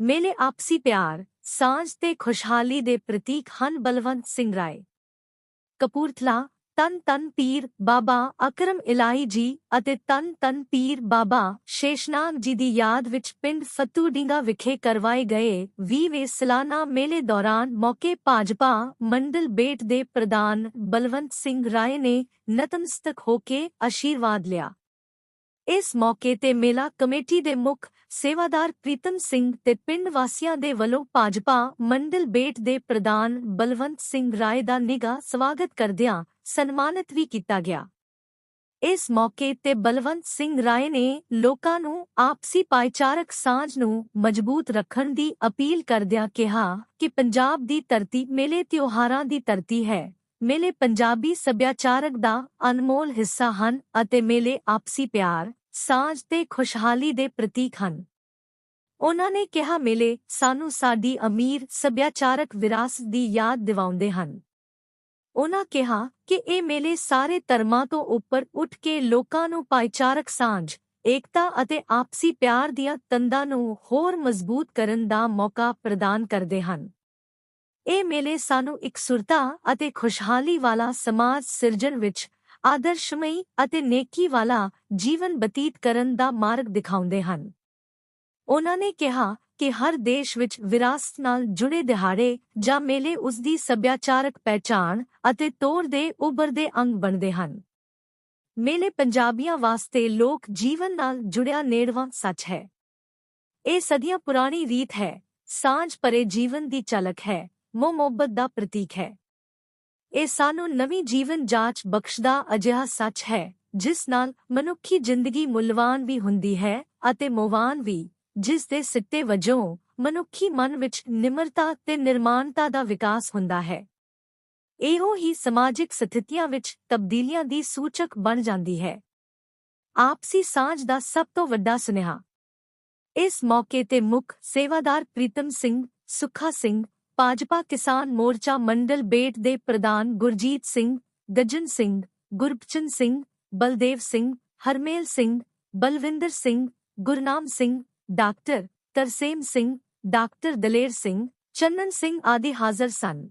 ਮੇਲੇ ਆਪਸੀ ਪਿਆਰ, ਸਾਂਝ ਤੇ ਖੁਸ਼ਹਾਲੀ ਦੇ ਪ੍ਰਤੀਕ ਹਨ ਬਲਵੰਤ ਸਿੰਘ ਰਾਏ। ਕਪੂਰਥਲਾ, ਤਨ ਤਨ ਪੀਰ ਬਾਬਾ ਅਕਰਮ ਇਲਾਹੀ ਜੀ ਅਤੇ ਤਨ ਤਨ ਪੀਰ ਬਾਬਾ ਸ਼ੇਸ਼ਨਾਗ ਜੀ ਦੀ ਯਾਦ ਵਿੱਚ ਪਿੰਡ ਫਤੂਡਿੰਗਾ ਵਿਖੇ ਕਰਵਾਏ ਗਏ 20ਵੇਂ ਸਾਲਾਨਾ ਮੇਲੇ ਦੌਰਾਨ ਮੌਕੇ ਭਾਜਪਾ ਮੰਡਲ ਬੇਟ ਦੇ ਪ੍ਰਧਾਨ ਬਲਵੰਤ ਸਿੰਘ ਰਾਏ ਨੇ ਨਤਮਸਤਕ ਹੋ ਕੇ ਆਸ਼ੀਰਵਾਦ ਲਿਆ। ਇਸ ਮੌਕੇ ਤੇ ਮੇਲਾ ਕਮੇਟੀ ਦੇ ਮੁੱਖ ਸੇਵਾਦਾਰ ਪ੍ਰੀਤਮ ਸਿੰਘ ਤੇ ਪਿੰਡ ਵਾਸੀਆਂ ਦੇ ਵੱਲੋਂ ਭਾਜਪਾ ਮੰਡਲ ਬੇਟ ਦੇ ਪ੍ਰਧਾਨ ਬਲਵੰਤ ਸਿੰਘ ਰਾਏ ਦਾ ਨਿੱਘਾ ਸਵਾਗਤ ਕਰਦਿਆਂ ਸਨਮਾਨਿਤ ਵੀ ਕੀਤਾ ਗਿਆ। ਇਸ ਮੌਕੇ ਤੇ ਬਲਵੰਤ ਸਿੰਘ ਰਾਏ ਨੇ ਲੋਕਾਂ ਨੂੰ ਆਪਸੀ ਭਾਈਚਾਰਕ ਸਾਂਝ ਨੂੰ ਮਜ਼ਬੂਤ ਰੱਖਣ ਦੀ ਅਪੀਲ ਕਰਦਿਆਂ ਕਿਹਾ ਕਿ ਪੰਜਾਬ ਦੀ ਧਰਤੀ ਮੇਲੇ ਤਿਉਹਾਰਾਂ ਦੀ ਧਰਤੀ ਹੈ। ਮੇਲੇ ਪੰਜਾਬੀ ਸੱਭਿਆਚਾਰਕ ਦਾ ਅਨਮੋਲ ਹਿੱਸਾ ਹਨ ਅਤੇ ਮੇਲੇ ਆਪਸੀ ਪਿਆਰ ਸਾਂਝ ਤੇ ਖੁਸ਼ਹਾਲੀ ਦੇ ਪ੍ਰਤੀਕ ਹਨ। ਉਹਨਾਂ ਨੇ ਕਿਹਾ, ਮੇਲੇ, ਸਾਨੂੰ ਸਾਡੀ ਅਮੀਰ, ਸੱਭਿਆਚਾਰਕ ਵਿਰਾਸਤ ਦੀ ਯਾਦ ਦਿਵਾਉਂਦੇ ਹਨ। ਉਹਨਾਂ ਕਿਹਾ ਕਿ ਇਹ ਮੇਲੇ ਸਾਰੇ ਧਰਮਾਂ ਤੋਂ ਉੱਪਰ ਉੱਠ ਕੇ ਲੋਕਾਂ ਨੂੰ ਭਾਈਚਾਰਕ ਸਾਂਝ, ਏਕਤਾ ਅਤੇ ਆਪਸੀ ਪਿਆਰ ਦੀਆਂ ਤੰਦਾਂ ਨੂੰ ਹੋਰ ਮਜ਼ਬੂਤ ਕਰਨ ਦਾ ਮੌਕਾ ਪ੍ਰਦਾਨ ਕਰਦੇ ਹਨ। ਇਹ ਮੇਲੇ ਸਾਨੂੰ ਇਕਸੁਰਤਾ ਅਤੇ ਖੁਸ਼ਹਾਲੀ ਵਾਲਾ ਸਮਾਜ ਸਿਰਜਣ ਵਿੱਚ ਆਦਰਸ਼ਮਈ ਅਤੇ ਨੇਕੀ ਵਾਲਾ ਜੀਵਨ ਬਤੀਤ ਕਰਨ ਦਾ ਮਾਰਗ ਦਿਖਾਉਂਦੇ ਹਨ। ਉਹਨਾਂ ਨੇ ਕਿਹਾ ਕਿ ਹਰ ਦੇਸ਼ ਵਿੱਚ ਵਿਰਾਸਤ ਨਾਲ ਜੁੜੇ ਦਿਹਾੜੇ ਜਾਂ ਮੇਲੇ ਉਸ ਦੀ ਸੱਭਿਆਚਾਰਕ ਪਹਿਚਾਣ ਅਤੇ ਤੌਰ ਦੇ ਉੱਭਰਦੇ ਅੰਗ ਬਣਦੇ ਹਨ। ਮੇਲੇ ਪੰਜਾਬੀਆਂ ਵਾਸਤੇ ਲੋਕ ਜੀਵਨ ਨਾਲ ਜੁੜਿਆ ਨੇੜਵਾਂ ਸੱਚ ਹੈ। ਇਹ ਸਦੀਆਂ ਪੁਰਾਣੀ ਰੀਤ ਹੈ। ਸਾਂਝ ਭਰੇ ਜੀਵਨ ਦੀ ਝਲਕ ਹੈ। ਮੋਹ ਦਾ ਪ੍ਰਤੀਕ ਹੈ। ਇਹ ਸਾਨੂੰ ਨਵੀਂ ਜੀਵਨ ਜਾਂਚ ਬਖਸ਼ਦਾ ਅਜਿਹਾ ਸੱਚ ਹੈ, ਜਿਸ ਨਾਲ ਮਨੁੱਖੀ ਜ਼ਿੰਦਗੀ ਮੁੱਲਵਾਨ ਵੀ ਹੁੰਦੀ ਹੈ ਅਤੇ ਮੋਵਾਨ ਵੀ, ਜਿਸ ਦੇ ਸਿੱਟੇ ਵਜੋਂ ਮਨੁੱਖੀ ਮਨ ਵਿੱਚ ਨਿਮਰਤਾ ਤੇ ਨਿਰਮਾਨਤਾ ਦਾ ਵਿਕਾਸ ਹੁੰਦਾ ਹੈ। ਇਹੋ ਹੀ ਸਮਾਜਿਕ ਸਥਿਤੀਆਂ ਵਿੱਚ ਤਬਦੀਲੀਆਂ ਦੀ ਸੂਚਕ ਬਣ ਜਾਂਦੀ ਹੈ। ਆਪਸੀ ਸਾਂਝ ਦਾ ਸਭ ਤੋਂ ਵੱਡਾ ਸੁਨੇਹਾ। ਇਸ ਮੌਕੇ ਤੇ ਮੁੱਖ ਸੇਵਾਦਾਰ ਪ੍ਰੀਤਮ ਸਿੰਘ, ਸੁਖਾ ਸਿੰਘ ਭਾਜਪਾ ਕਿਸਾਨ ਮੋਰਚਾ ਮੰਡਲ ਬੇਟ ਦੇ ਪ੍ਰਧਾਨ ਗੁਰਜੀਤ ਸਿੰਘ, ਗੱਜਨ ਸਿੰਘ, ਗੁਰਬਚਨ ਸਿੰਘ, ਬਲਦੇਵ ਸਿੰਘ, ਹਰਮੇਲ ਸਿੰਘ, ਬਲਵਿੰਦਰ ਸਿੰਘ, ਗੁਰਨਾਮ ਸਿੰਘ, ਡਾਕਟਰ ਤਰਸੇਮ ਸਿੰਘ, ਡਾਕਟਰ ਦਲੇਰ ਸਿੰਘ, ਚੰਨਨ ਸਿੰਘ ਆਦਿ ਹਾਜ਼ਰ ਸਨ।